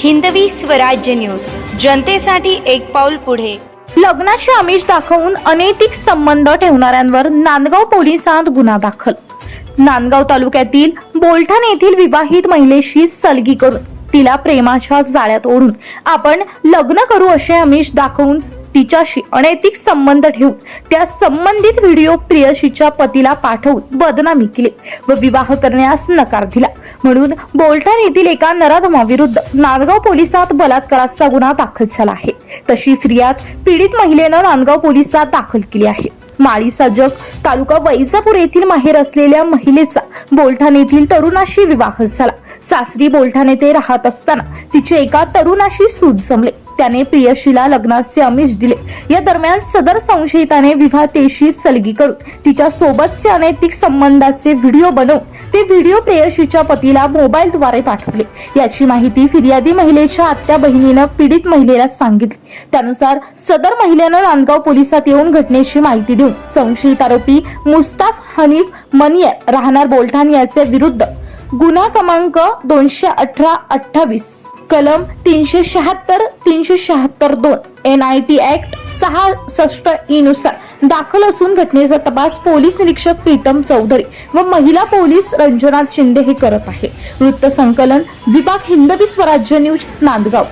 Hindavi Swarajya news. जनतेसाठी एक पाऊल पुढे. लग्नाचे आमिष दाखवून अनैतिक संबंध ठेवणाऱ्यांवर नांदगाव पोलिसांत गुन्हा दाखल. नांदगाव तालुक्यातील बोलठाण येथील विवाहित महिलेशी सलगी करून तिला प्रेमाच्या जाळ्यात ओढून आपण लग्न करू असे आमिष दाखवून तिच्याशी अनैतिक संबंध ठेवून त्या संबंधित व्हिडिओ प्रियशीच्या पतीला पाठवून बदनामी केली व विवाह करण्यास नकार दिला. म्हणून बोलठाण येथील एका नराधमाविरुद्ध नांदगाव पोलिसात बलात्काराचा गुन्हा दाखल झाला आहे. तशी फिर्याद पीडित महिलेनं नांदगाव पोलिसात दाखल केली आहे. माळी साजक तालुका वैजापूर येथील माहेर असलेल्या महिलेचा बोलठाणेतील तरुणाशी विवाह झाला. सासरी बोलठाणे ते राहत असताना तिचे एका तरुणाशी सूद जमले. त्याने प्रियशीला लग्नाचे आमिष दिले. या दरम्यान सदर संशयिताने विवाहतेशी सलगी करून तिच्या सोबतचे अनैतिक संबंधाचे व्हिडिओ बनवून ते व्हिडिओ प्रेयशीच्या पतीला मोबाईलद्वारे पाठवले. याची माहिती फिर्यादी महिलेच्या आत्या बहिणीनं पीडित महिलेला सांगितली. त्यानुसार सदर महिलेनं नांदगाव पोलिसात येऊन घटनेची माहिती देऊन संशयित आरोपी मुस्ताफ हनीफ मनिये राहणार बोलठाण याचे विरुद्ध गुन्हा क्रमांक दोनशे अठरा अठ्ठावीस. कलम तीनशे शहात्तर तीनशे शहात्तर दोन. एन आय टी ऍक्ट सहासष्ट ई नुसार दाखल असून घटनेचा तपास पोलीस निरीक्षक प्रीतम चौधरी व महिला पोलीस रंजनाथ शिंदे हे करत आहे वृत्त संकलन विभाग हिंदवी स्वराज्य न्यूज नांदगाव.